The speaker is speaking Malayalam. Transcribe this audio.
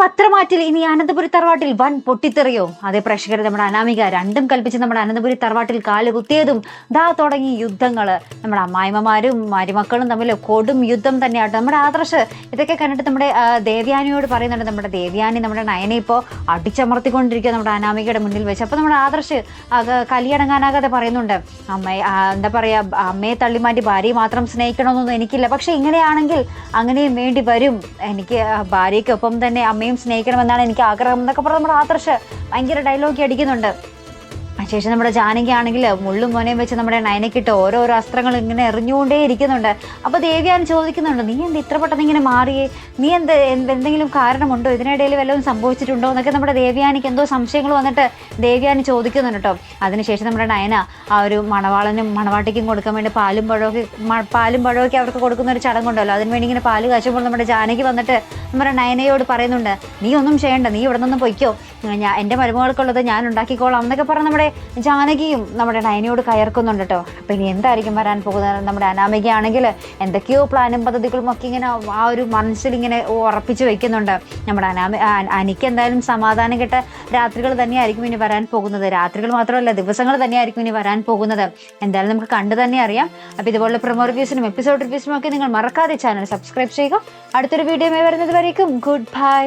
പത്രമാറ്റിൽ ഇനി അനന്തപുരി തറവാട്ടിൽ വൻ പൊട്ടിത്തെറിയോ? അതേ പ്രേക്ഷകർ നമ്മുടെ അനാമിക രണ്ടും കൽപ്പിച്ച് നമ്മുടെ അനന്തപുരി തറവാട്ടിൽ കാൽ കുത്തിയതും ദാ തുടങ്ങി യുദ്ധങ്ങൾ നമ്മുടെ അമ്മായിമ്മമാരും മരുമക്കളും തമ്മിൽ കൊടും യുദ്ധം തന്നെയാട്ടോ. നമ്മുടെ ആദർശ് ഇതൊക്കെ കണ്ടിട്ട് നമ്മുടെ ദേവ്യാനിയോട് പറയുന്നുണ്ട്. നമ്മുടെ ദേവ്യാനി നമ്മുടെ നയനെ ഇപ്പോൾ അടിച്ചമർത്തിക്കൊണ്ടിരിക്കുക നമ്മുടെ അനാമികയുടെ മുന്നിൽ വെച്ച്. അപ്പോൾ നമ്മുടെ ആദർശ് കലിയടങ്ങാനാകാതെ പറയുന്നുണ്ട്. അമ്മയെ എന്താ പറയുക അമ്മയെ തള്ളിമാറ്റി ഭാര്യയെ മാത്രം സ്നേഹിക്കണമെന്നൊന്നും എനിക്കില്ല. പക്ഷേ ഇങ്ങനെയാണെങ്കിൽ അങ്ങനെയും വേണ്ടി വരും. എനിക്ക് ഭാര്യയ്ക്കൊപ്പം തന്നെ അമ്മയും സ്നേഹിക്കണമെന്നാണ് എനിക്ക് ആഗ്രഹം എന്നൊക്കെ പറഞ്ഞ് നമ്മുടെ ആദർശ് ഭയങ്കര ഡയലോഗ് അടിക്കുന്നുണ്ട്. ശേഷം നമ്മുടെ ജാനകി ആണെങ്കിൽ മുള്ളും മോനയും വെച്ച് നമ്മുടെ നയനക്കിട്ട് ഓരോരോ അസ്ത്രങ്ങൾ ഇങ്ങനെ എറിഞ്ഞുകൊണ്ടേ ഇരിക്കുന്നുണ്ട്. അപ്പോൾ ദേവിയാൻ ചോദിക്കുന്നുണ്ട് നീ എന്ത് ഇത്ര പെട്ടെന്ന് ഇങ്ങനെ മാറിയേ? നീ എന്ത് എന്ത് എന്തെങ്കിലും കാരണമുണ്ടോ? ഇതിനിടയിൽ വല്ലതും സംഭവിച്ചിട്ടുണ്ടോ? എന്നൊക്കെ നമ്മുടെ ദേവിയാനിക്ക് എന്തോ സംശയങ്ങൾ വന്നിട്ട് ദേവിയാനി ചോദിക്കുന്നുണ്ട് കേട്ടോ അതിനുശേഷം നമ്മുടെ നയന ആ ഒരു മണവാളനും മണവാട്ടിക്കും കൊടുക്കാൻ വേണ്ടി പാലും പഴമൊക്കെ പാലും പഴമൊക്കെ അവർക്ക് കൊടുക്കുന്ന ഒരു ചടങ്ങുണ്ടല്ലോ അതിന് വേണ്ടി ഇങ്ങനെ പാൽ കാച്ചുമ്പോൾ നമ്മുടെ ജാനകി വന്നിട്ട് നമ്മുടെ നയനയോട് പറയുന്നുണ്ട് നീ ഒന്നും ചെയ്യണ്ട നീ ഇവിടെ നിന്ന് പൊയ്ക്കോ. ഞാൻ എന്റെ മരുമകൾക്കുള്ളത് ഞാൻ ഉണ്ടാക്കിക്കോളാം എന്നൊക്കെ പറഞ്ഞ് നമ്മുടെ ജാനകിയും നമ്മുടെ നയനയോട് കയർക്കുന്നുണ്ട് കേട്ടോ. അപ്പം ഇനി എന്തായിരിക്കും വരാൻ പോകുന്നത്? നമ്മുടെ അനാമികയാണെങ്കിൽ എന്തൊക്കെയോ പ്ലാനും പദ്ധതികളും ഒക്കെ ഇങ്ങനെ ആ ഒരു മനസ്സിൽ ഇങ്ങനെ ഉറപ്പിച്ച് വെക്കുന്നുണ്ട്. നമ്മുടെ അനാമി അനിക്ക് എന്തായാലും സമാധാനം കിട്ട രാത്രികൾ തന്നെയായിരിക്കും ഇനി വരാൻ പോകുന്നത്. രാത്രികൾ മാത്രമല്ല ദിവസങ്ങൾ തന്നെയായിരിക്കും ഇനി വരാൻ പോകുന്നത്. എന്തായാലും നമുക്ക് കണ്ടു തന്നെ അറിയാം. അപ്പോൾ ഇതുപോലുള്ള പ്രൊമോ റിവ്യൂസിനും എപ്പിസോഡ് റിവ്യൂസിനും ഒക്കെ നിങ്ങൾ മറക്കാതെ ചാനൽ സബ്സ്ക്രൈബ് ചെയ്യുക. അടുത്തൊരു വീഡിയോ വരുന്നത് വരേക്കും. Good bye